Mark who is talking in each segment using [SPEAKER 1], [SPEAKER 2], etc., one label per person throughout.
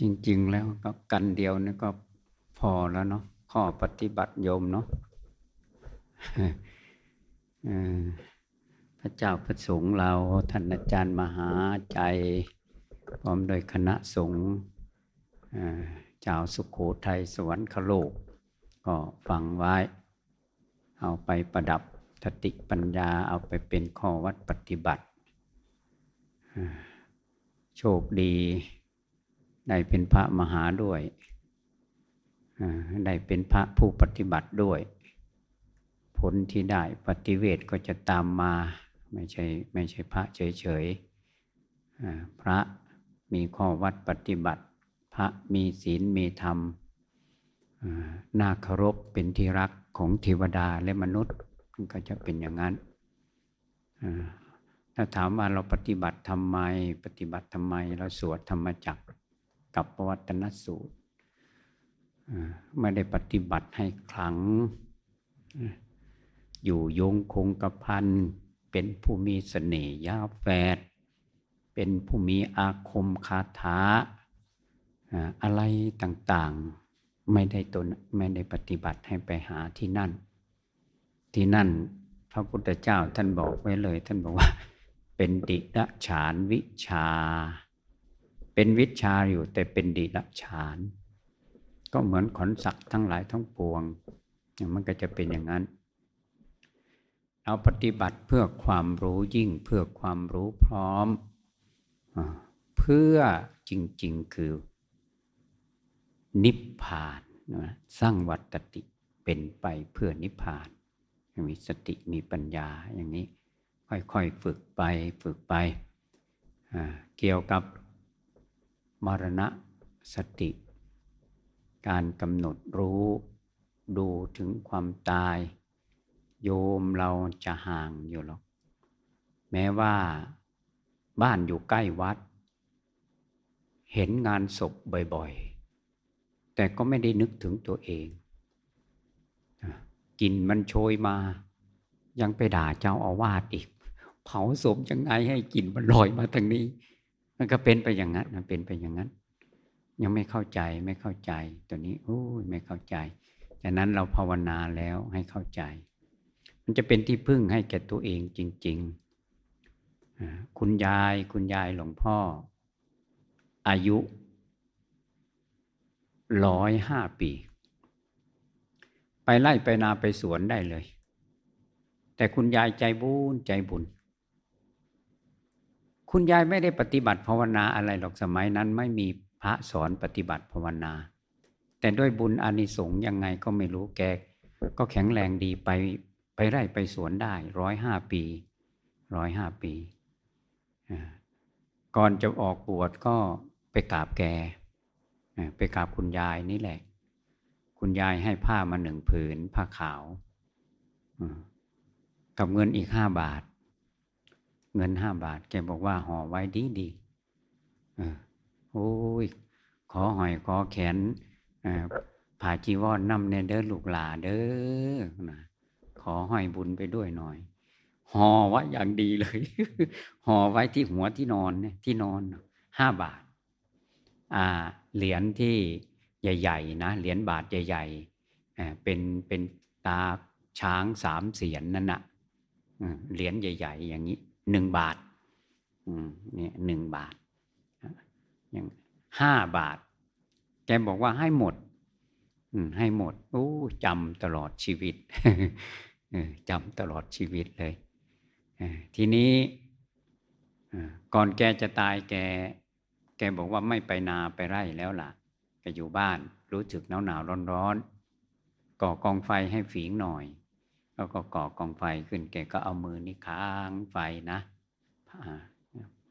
[SPEAKER 1] จริง ๆ แล้วก็กันเดียวนี่ก็พอแล้วเนาะข้อปฏิบัติโยมเนาะพระเจ้าประสงค์เราท่านอาจารย์มหาใจพร้อมโดยคณะสงฆ์เจ้าสุขโขทัยสวรรคโลก ก็ฟังไว้ เอาไปประดับสติปัญญาเอาไปเป็นข้อวัดปฏิบัติ โชคดี ได้เป็นพระมหาด้วยได้เป็นพระผู้ปฏิบัติด้วย ผลที่ได้ปฏิเวทก็จะตามมา ไม่ใช่ไม่ใช่พระเฉยๆพระมีข้อวัดปฏิบัติ พระมีศีลมีธรรมน่าเคารพเป็นที่รักของเทวดาและมนุษย์ก็จะเป็นอย่างนั้นถ้าถามว่าเราปฏิบัติทำไม ปฏิบัติทำไมเราสวดธรรมจักร กับปวัตนสูตรไม่ได้ปฏิบัติให้ขลัง อยู่ยงคงกระพันเป็นผู้มีเสน่ห์ยาแฝดเป็นผู้มีอาคมคาถาอะไรต่างๆไม่ได้ตนไม่ได้ปฏิบัติให้ไปหาที่นั่น ที่นั่นพระพุทธเจ้าท่านบอกไว้เลย ท่านบอกว่า เป็นดิลฉานวิชา เป็นวิชาอยู่แต่เป็นดิลฉาน ก็เหมือนขนสักทั้งหลายทั้งปวง มันก็จะเป็นอย่างนั้น เราปฏิบัติเพื่อความรู้ยิ่งเพื่อความรู้พร้อม เพื่อจริง ๆ คือ นิพพานนะสร้างวัตติเป็นไปเพื่อนิพพานมีสติมีปัญญาอย่างนี้ ค่อยๆฝึกไปฝึกไป เกี่ยวกับ มรณะสติ การกำหนดรู้ดูถึงความตาย โยมเราจะห่างอยู่หรอก แม้ว่าบ้านอยู่ใกล้วัด เห็นงานศพบ่อยๆ แต่ก็ไม่ได้นึกถึงตัวเองกลิ่นมันโชยมา ยังไปด่าเจ้าอาวาสอีก เผาศพยังไงให้กลิ่นมันลอยมาทางนี้ มันก็เป็นไปอย่างนั้นมันเป็นไปอย่างนั้น ยังไม่เข้าใจไม่เข้าใจ ตัวนี้โอ้ยไม่เข้าใจดังนั้นเราภาวนาแล้วให้เข้าใจ มันจะเป็นที่พึ่งให้แก่ตัวเองจริง ๆ คุณยายคุณยายหลวงพ่อ อายุร้อยห้าปี ไปไล่ไปนาไปสวนได้เลย แต่คุณยายใจบุญใจบุญ คุณยายไม่ได้ปฏิบัติภาวนาอะไรหรอกสมัยนั้นไม่มีพระสอนปฏิบัติภาวนา แต่ด้วยบุญอานิสงส์ยังไงก็ไม่รู้แกก็แข็งแรงดีไปไปไร่ไปสวนได้ร้อยห้าปีร้อยห้าปี ก่อนจะออกบวชก็ไปกราบแก ไปกราบคุณยายนี่แหละ คุณยายให้ผ้ามาหนึ่งผืนผ้าขาว กับเงินอีกห้าบาท เงินห้าบาท แกบอกว่าห่อไว้ดีดีๆเอโอ้ย ขอหอยขอแขนอ่อผ่าจีวรนนำเนเด้อลูกหลาเด้อนะขอห้อยบุญไปด้วยหน่อยห่อไว้อย่างดีเลยห่อไว้ที่หัวที่นอนเนี่ยที่นอนห้าบาท อ่า เหรียญที่ใหญ่ ๆ นะเหรียญบาทใหญ่ๆเอ่อเป็นเป็นตาช้างสามเสียนนั่นน่ะเหรียญใหญ่ ๆ อย่างนี้ หนึ่งบาทเนี่ยหนึ่งบาทอย่างห้าบาท แกบอกว่าให้หมดให้หมดโอ้จำตลอดชีวิตจำตลอดชีวิตเลยทีนี้ก่อนแกจะตายแก แกบอกว่าไม่ไปนาไปไร่แล้วล่ะแกอยู่บ้านรู้สึกหนาวหนาวร้อนร้อนๆก่อกองไฟให้ฝีงหน่อย แล้วก็ก่อกองไฟขึ้นแกก็เอามือนี่ค้างไฟนะ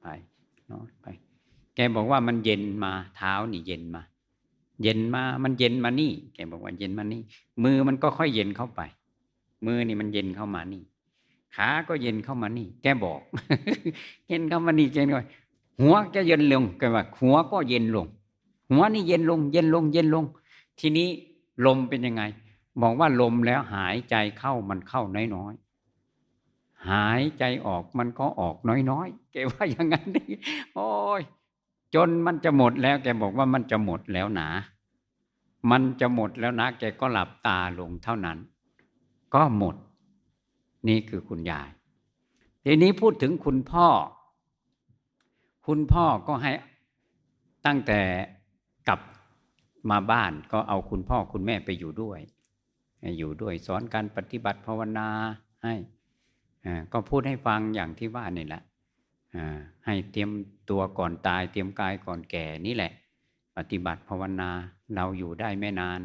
[SPEAKER 1] ไปนอนไป แกบอกว่ามันเย็นมาเท้านี่เย็นมา เย็นมามันเย็นมานี่ แกบอกว่าเย็นมานี่ มือมันก็ค่อยเย็นเข้าไป มือนี่มันเย็นเข้ามานี่ ขาก็เย็นเข้ามานี่ แกบอกเย็นเข้ามานี่แกก็หัวก็เย็นลงแกว่า หัวก็เย็นลง หัวนี่เย็นลง เย็นลง เย็นลง ทีนี้ลมเป็นยังไง บอกว่าลมแล้วหายใจเข้ามันเข้าน้อยๆ หายใจออกมันก็ออกน้อยๆ แกว่าอย่างนั้นนี่โอ้ยจจนมันจะหมดแล้ว แกบอกว่ามันจะหมดแล้วนะมันจะหมดแล้วนะ แกก็หลับตาลงเท่านั้น ก็หมด นี่คือคุณยาย ทีนี้พูดถึงคุณพ่อ คุณพ่อก็ให้ตั้งแต่กลับมาบ้านก็เอาคุณพ่อคุณแม่ไปอยู่ด้วย อยู่ด้วยสอนการปฏิบัติภาวนาให้ก็พูดให้ฟังอย่างที่ว่านี่แหละให้เตรียมตัวก่อนตาย เตรียมกายก่อนแก่นี่แหละ ปฏิบัติภาวนาเราอยู่ได้ไม่นาน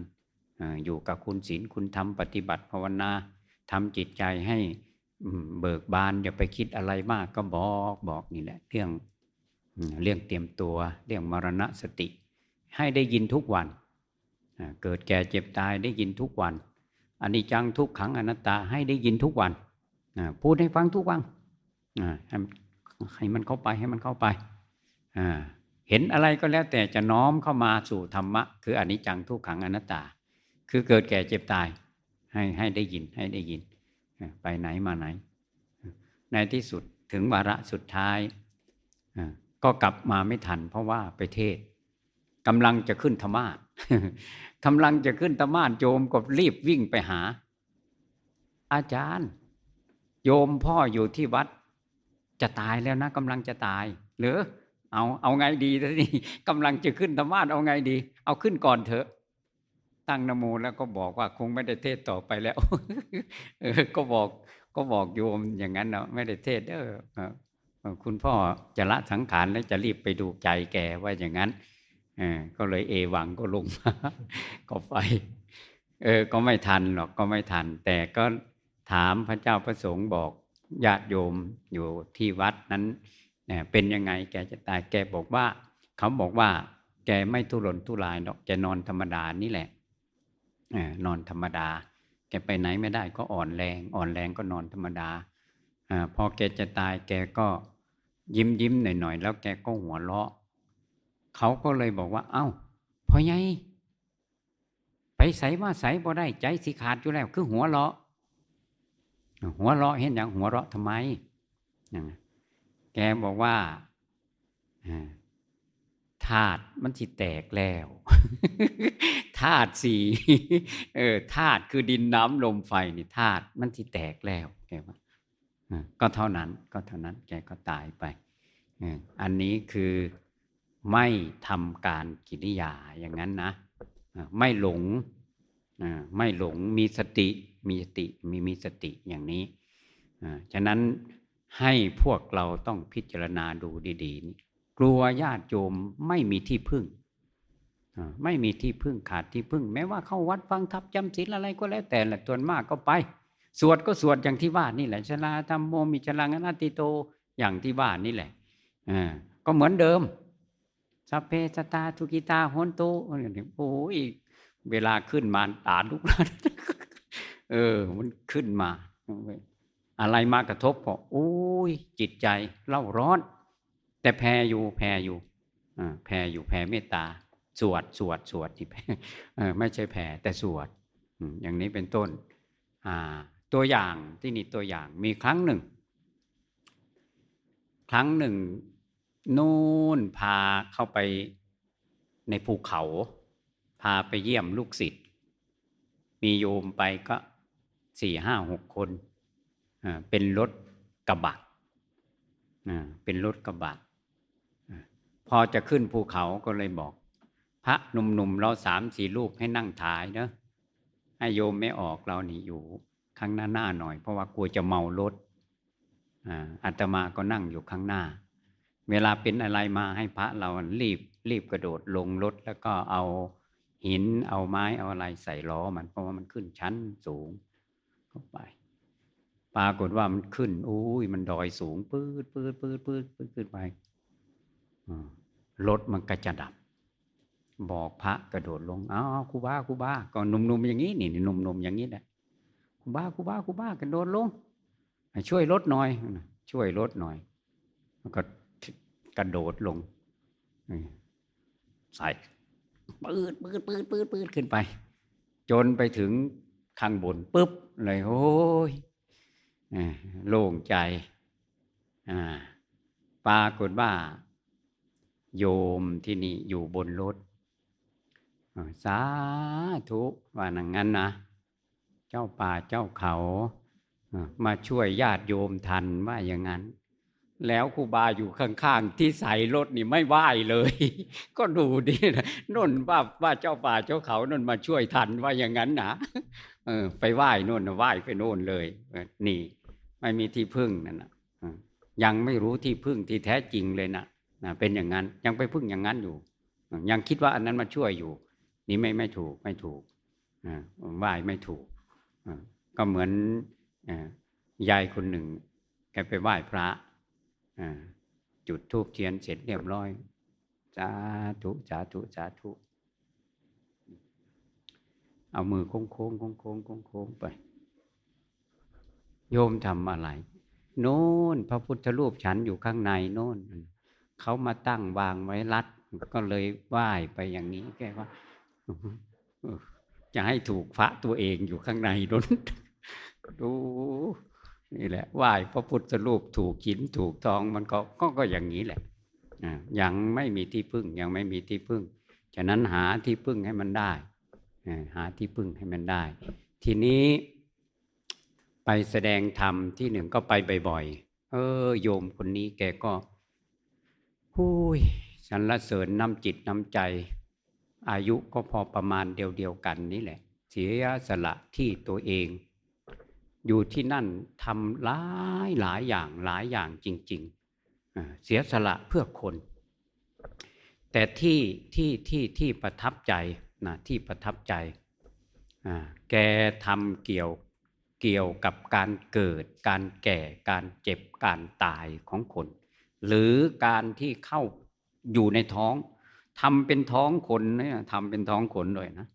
[SPEAKER 1] ออยู่กับคุณศีลคุณธรรมปฏิบัติภาวนาทำจิตใจให้เบิกบานอย่าไปคิดอะไรมากก็บอกบอกนี่แหละ เรื่องเรื่องเตรียมตัวเรื่องมรณะสติ ให้ได้ยินทุกวัน เกิดแก่เจ็บตายได้ยินทุกวัน อันนี้จังทุกขังอนัตตาให้ได้ยินทุกวันพูดให้ฟังทุกวันให้มันเข้าไปให้มันเข้าไปเห็นอะไรก็แล้วแต่จะน้อมเข้ามาสู่ธรรมะ คืออนิจจังทุกขังอนัตตา คือเกิดแก่เจ็บตาย ให้ให้ได้ยินให้ได้ยิน ไปไหนมาไหน ในที่สุดถึงวาระสุดท้ายก็กลับมาไม่ทัน เพราะว่าไปเทศ กำลังจะขึ้นธรรมาสกำลังจะขึ้นธรรมาสโยมก็รีบวิ่งไปหา อาจารย์ โยมพ่ออยู่ที่วัด จะตายแล้วนะกำลังจะตาย หรือ เอาเอาไงดีทีนี้กำลังจะขึ้นธรรมาสเอาไงดี เอาขึ้นก่อนเถอะ ตั้งนโมแล้วก็บอกว่าคงไม่ได้เทศต่อไปแล้วเออก็บอกก็บอกโยมอย่างนั้นเนาะไม่ได้เทศเออเอคุณพ่อจะละสังขารแล้วจะรีบไปดูใจแกว่าอย่างนั้น ก็เลยเอวังก็ลงมาก็ไป เออ ก็ไม่ทันหรอกก็ไม่ทัน แต่ก็ถามพระเจ้าประสงค์บอกญาติโยมอยู่ที่วัดนั้นเเป็นยังไงแกจะตายแกบอกว่า เขาบอกว่า แกไม่ทุรนทุรายหรอกแกนอนธรรมดานี่แหละออนอนธรรมดา แกไปไหนไม่ได้ก็อ่อนแรง อ่อนแรงก็นอนธรรมดาอพอแกจะตายแกก็ยิ้มยิ้มหน่อยหน่อยๆแล้วแกก็หัวเราะ เขาก็เลยบอกว่า เอ้าพ่อใหญ่ไปใส่มาใส่บ่ได้ ใจสิขาดอยู่แล้ว คือหัวเราะ หัวเราะเห็นอย่างหัวเราะทำไมนะแกบอกว่าอ่าธาตุมันสิแตกแล้วธาตุสี่เออธาตุคือดินน้ำลมไฟนี่ธาตุมันสิแตกแล้ว แกว่าอ่าก็เท่านั้น ก็เท่านั้น แกก็ตายไปอันนี้คือ ไม่ทำการกิริยาอย่างนั้นนะ ไม่หลงไม่หลงมีสติมีสติมีมีสติอย่างนี้ฉะนั้นให้พวกเราต้องพิจารณาดูดีๆ กลัวญาติโยมไม่มีที่พึ่งไม่มีที่พึ่งขาดที่พึ่ง แม้ว่าเข้าวัดฟังทับจำศีลอะไรก็แล้วแต่แหละส่วนมากก็ไป สวดก็สวดอย่างที่ว่านี่แหละชลาธรรมโมมิชลังอนาติโตอย่างที่ว่านี่แหละอ่าก็เหมือนเดิม สัพเพสตตาทุกิตาโหนโตโอ้ยเวลาขึ้นมาตาลุกแล้วเออ มันขึ้นมา อะไรมากระทบก็โอ้ยจิตใจเล่าร้อน แต่แพ้อยู่แพ้อยู่แพ้อยู่แพ้เมตตา สวดสวดสวดที่แพ้ไม่ใช่แผ่แต่สวดอืมอย่างนี้เป็นต้น อ่า ตัวอย่างที่นี่ตัวอย่างมีครั้งหนึ่ง ครั้งหนึ่ง นู่นพาเข้าไปในภูเขา พาไปเยี่ยมลูกศิษย์มีโยมไปก็สี่ห้าหกคนอ่าเป็นรถกระบะอ่าเป็นรถกระบะพอจะขึ้นภูเขาก็เลยบอก พระหนุ่มๆเราสามสี่รูปให้นั่งถ่ายเนอะให้โยมไม่ออกเรานี่อยู่ข้างหน้าหน้าหน่อย เพราะว่ากลัวจะเมารถอ่าอาตมาก็นั่งอยู่ข้างหน้า เวลาเป็นอะไรมาให้พระเรารีบรีบกระโดดลงรถแล้วก็เอาหินเอาไม้เอาอะไรใส่ล้อมันเพราะว่ามันขึ้นชั้นสูงเข้าไป ปรากฏว่ามันขึ้นอุ้ยมันดอยสูงปืดปืดปืดปืดปืดขึ้นไปรถมันก็จะดับ บอกพระกระโดดลงอ้าวครูบาครูบาก็หนุ่มๆอย่างนี้นี่หนุ่มๆอย่างนี้แหละครูบาครูบาครูบากระโดดลงช่วยรถหน่อย ช่วยรถหน่อยก็ กระโดดลงใส่ปืดปืดปืดปืดปืดขึ้นไป จนไปถึงข้างบนปุ๊บเลยโอ้ยโล่งใจอ่าปรากฏว่า โยมที่นี่อยู่บนรถสาธุว่านังงั้นนะ เจ้าป่าเจ้าเขา มาช่วยญาติโยมทันว่าอย่างนั้น แล้วครูบาอยู่ข้างๆ ที่ใส่รถนี่ไม่ไหวเลย ก็ดูดินะนนว่าว่าเจ้าป่าเจ้าเขาน่นมาช่วยทันว่าอย่างนั้นนะเออ ไปไหว้นนนไหว้ไปโน่นเลยนี่ ไม่มีที่พึ่งนั่นนะยังไม่รู้ที่พึ่งที่แท้จริงเลยนะนะเป็นอย่างนั้น ยังไปพึ่งอย่างนั้นอยู่ ยังคิดว่าอันนั้นมาช่วยอยู่ นี่ไม่ไม่ถูกไม่ถูกอ่าไหว้ไม่ถูกอก็เหมือนอยายคนหนึ่งแกไปไหว้พระ จุดธูปเทียนเสร็จเรียบร้อยสาธุสาธุสาธุ เอามือโค้งโค้งโค้งโค้งโค้งโค้งไป โยมทำอะไร โน่นพระพุทธรูปฉันอยู่ข้างในโน่นเขามาตั้งวางไว้รัด ก็เลยไหว้ไปอย่างนี้แกว่าจะให้ถูกพระตัวเองอยู่ข้างในนั้นดู นี่แหละไหว้พระพุทธรูปถูกหินถูกทองมันก็ก็ก็อย่างนี้แหละยังไม่มีที่พึ่งยังไม่มีที่พึ่ง ฉะนั้นหาที่พึ่งให้มันได้ หาที่พึ่งให้มันได้ ทีนี้ไปแสดงธรรมที่หนึ่งก็ไปบ่อยๆ เออ โยมคนนี้แกก็หุยสรรเสริญน้ำจิตน้ำใจ อายุก็พอประมาณเดียวๆกันนี่แหละ เสียสละที่ตัวเอง อยู่ที่นั่นทำหลายหลายอย่างหลายอย่างจริง ๆ เสียสละเพื่อคน แต่ที่ที่ที่ที่ประทับใจนะที่ประทับใจ แกทำเกี่ยวเกี่ยวกับการเกิด การแก่ การเจ็บ การตายของคน หรือการที่เข้าอยู่ในท้องทำเป็นท้องคนเนี่ยทำเป็นท้องคนเลยนะ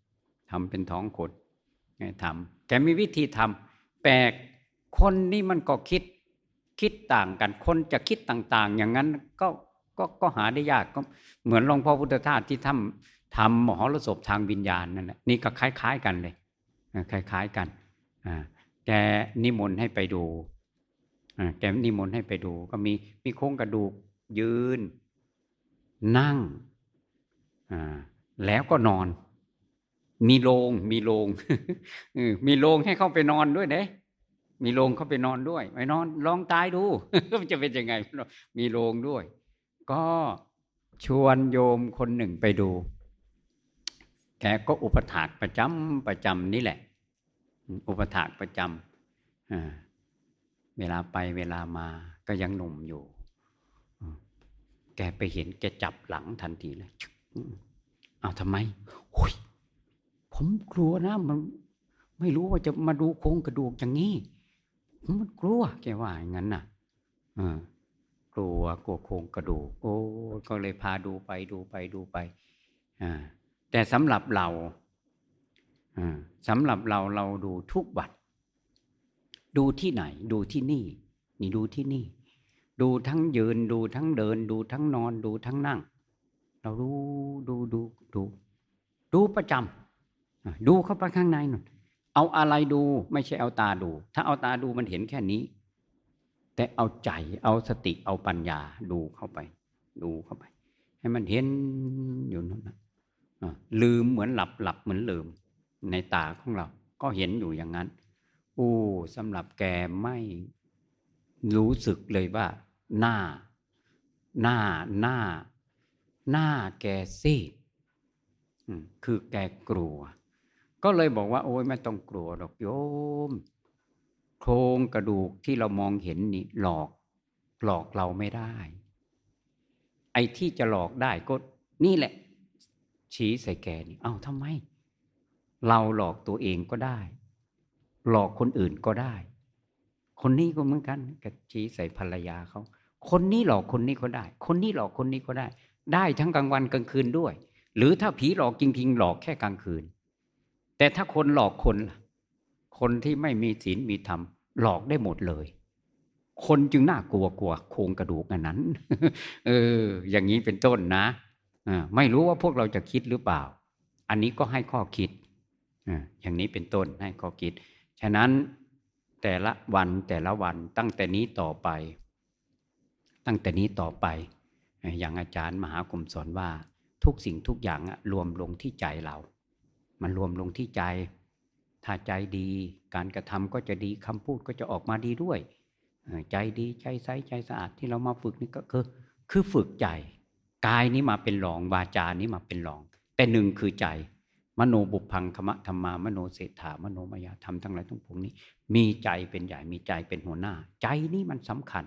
[SPEAKER 1] ทำเป็นท้องคนไงทำแกมีวิธีทำ แปลกคนนี่มันก็คิดคิดต่างกัน คนจะคิดต่าง ๆ อย่างนั้นก็ก็ก็หาได้ยากก็เหมือนหลวงพ่อพุทธทาสที่ทำทำมหรสพทางวิญญาณนั่นแหละนี่ก็คล้าย ๆ กันเลยคล้าย ๆ กันแกนิมนต์ให้ไปดูแกนิมนต์ให้ไปดู ก็มีมีโครงกระดูกยืน นั่งแล้วก็นอน มีโรงมีโรงมีโรงให้เข้าไปนอนด้วยเด้มีโรงเข้าไปนอนด้วยไปนอนลองตายดูมันจะเป็นยังไง มีโรงด้วย ก็ชวนโยมคนหนึ่งไปดู แกก็อุปถากประจำประจำนี่แหละ อุปถากประจำอ่าเวลาไปเวลามาก็ยังหนุ่มอยู่ แกไปเห็นแกจับหลังทันทีเลยเอาทำไมโอ้ย ผมกลัวนะมันไม่รู้ว่าจะมาดูโครงกระดูกอย่างนี้ผมมันกลัวแกว่าอย่างนั้นน่ะอกลัวกลัวโครงกระดูก โอ้ก็เลยพาดูไปดูไปดูไปอ่าแต่สำหรับเราอ่าสำหรับเราเราดูทุกวัดดูที่ไหน ดูที่นี่ นี่ดูที่นี่ ดูทั้งยืนดูทั้งเดิน ดูทั้งนอน ดูทั้งนั่ง เราดูดูดูดู ดูประจำ ดูเข้าไปข้างในหน่อยเอาอะไรดูไม่ใช่เอาตาดู ถ้าเอาตาดูมันเห็นแค่นี้ แต่เอาใจเอาสติเอาปัญญาดูเข้าไป ดูเข้าไป ให้มันเห็นอยู่นั่นนะลืมเหมือนหลับหลับเหมือนลืม ในตาของเรา ก็เห็นอยู่อย่างนั้นโอ้สำหรับแกไม่รู้สึกเลยว่า หน้า หน้าหน้า หน้าแกซีดคือแกกลัว ก็เลยบอกว่า โอ้ยไม่ต้องกลัวหรอกโยม โครงกระดูกที่เรามองเห็นนี่หลอกหลอกเราไม่ได้ ไอ้ที่จะหลอกได้ก็นี่แหละ ชี้ใส่แกนี่เอ้าทำไม เราหลอกตัวเองก็ได้ หลอกคนอื่นก็ได้ คนนี้ก็เหมือนกันกชี้ใส่ภรรยาเขาคนนี้หลอกคนนี้ก็ได้ คนนี้หลอกคนนี้ก็ได้ ได้ทั้งกลางวันกลางคืนด้วย หรือถ้าผีหลอกจริง ๆ หลอกแค่กลางคืน แต่ถ้าคนหลอกคนล่ะคนที่ไม่มีศีลมีธรรม หลอกได้หมดเลย คนจึงน่ากลัวกลัวโครงกระดูกอันนั้น เออ อย่างนี้เป็นต้นนะอ่าไม่รู้ว่าพวกเราจะคิดหรือเปล่า อันนี้ก็ให้ข้อคิดอ่าอย่างนี้เป็นต้นให้ข้อคิด ฉะนั้นแต่ละวันแต่ละวันตั้งแต่นี้ต่อไป ตั้งแต่นี้ต่อไป อย่างอาจารย์มหากรมสอนว่าทุกสิ่งทุกอย่างอะรวมลงที่ใจเรา มันรวมลงที่ใจ ถ้าใจดี การกระทำก็จะดีคำพูดก็จะออกมาดีด้วย ใจดีใจใสใจสะอาดที่เรามาฝึกนี่ก็คือ คือฝึกใจกายนี้มาเป็นรองวาจานี้มาเป็นรอง แต่หนึ่งคือใจ มโนบุพังคมะธรรมามโนเศรษฐามโนมายาธรรมทั้งหลายทั้งปวงนี้ มีใจเป็นใหญ่มีใจเป็นหัวหน้า ใจนี่มันสำคัญ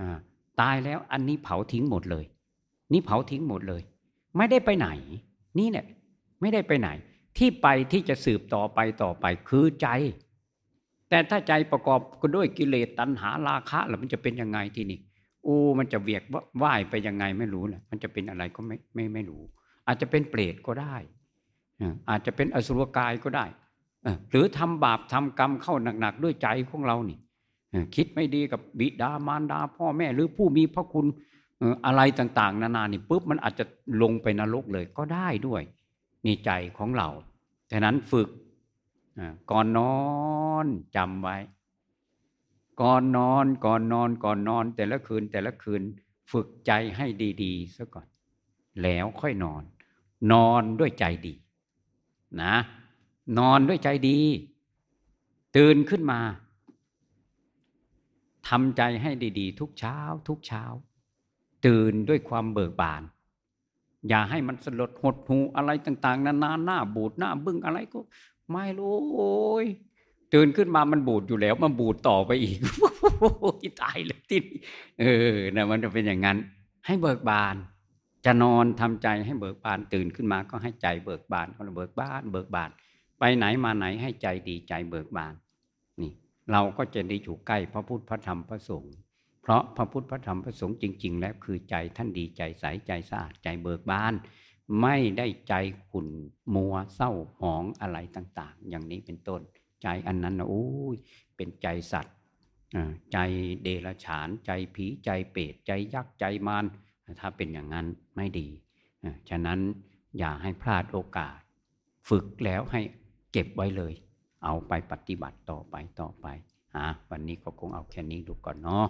[SPEAKER 1] อ่าตายแล้วอันนี้เผาทิ้งหมดเลย นี่เผาทิ้งหมดเลย ไม่ได้ไปไหน นี่เนี่ยไม่ได้ไปไหน ที่ไปที่จะสืบต่อไปต่อไปคือใจ แต่ถ้าใจประกอบก็ด้วยกิเลสตัณหาราคะแล้วมันจะเป็นยังไงที่นี่โอ้มันจะเวียกว่ายไปยังไงไม่รู้แหละมันจะเป็นอะไรก็ไม่ไม่ไม่รู้ อาจจะเป็นเปรตก็ได้อ่าอาจจะเป็นอสุรกายก็ได้หรือทำบาปทำกรรมเข้าหนักๆด้วยใจของเรานี่คิดไม่ดีกับบิดามารดาพ่อแม่หรือผู้มีพระคุณอะไรต่าง ๆ นานานี่ปุ๊บมันอาจจะลงไปนรกเลยก็ได้ด้วย นี่ใจของเราฉะนั้นฝึกก่อนนอนจำไว้ ก่อนนอนก่อนนอนก่อนนอน แต่ละคืนแต่ละคืนฝึกใจให้ดีๆซะก่อน แล้วค่อยนอน นอนด้วยใจดี นะ นอนด้วยใจดี ตื่นขึ้นมาทำใจให้ดี ๆ ทุกเช้า ทุกเช้า ตื่นด้วยความเบิกบาน อย่าให้มันสลดหดหูอะไรต่าง ๆ นานาหน้าบูดหน้าบึ้งอะไรก็ ไม่รู้โอ้ยตื่นขึ้นมามันบูดอยู่แล้วมันบูดต่อไปอีกตายเลยที่นี่เออนะมันจะเป็นอย่างนั้น ให้เบิกบาน จะนอนทำใจให้เบิกบานตื่นขึ้นมาก็ให้ใจเบิกบานก็เบิกบาน เบิกบาน ไปไหนมาไหนให้ใจดีใจเบิกบาน นี่ เราก็จะได้อยู่ใกล้พระพุทธพระธรรมพระสงฆ์ เพราะพระพุทธพระธรรมพระสงฆ์จริง ๆ แล้วคือใจท่านดีใจใสใจสะอาดใจเบิกบาน ไม่ได้ใจขุ่นมัวเศร้าหมองอะไรต่าง ๆ อย่างนี้เป็นต้น ใจอันนั้นนะโอ้ยเป็นใจสัตว์ใจเดรัจฉาน ใจผีใจเปรตใจยักษ์ใจมารถ้าเป็นอย่างนั้นไม่ดีฉะนั้นอย่าให้พลาดโอกาส ฝึกแล้วให้เก็บไว้เลย เอาไปปฏิบัติต่อไปต่อไปอะวันนี้ก็คงเอาแค่นี้ดูก่อนเนาะ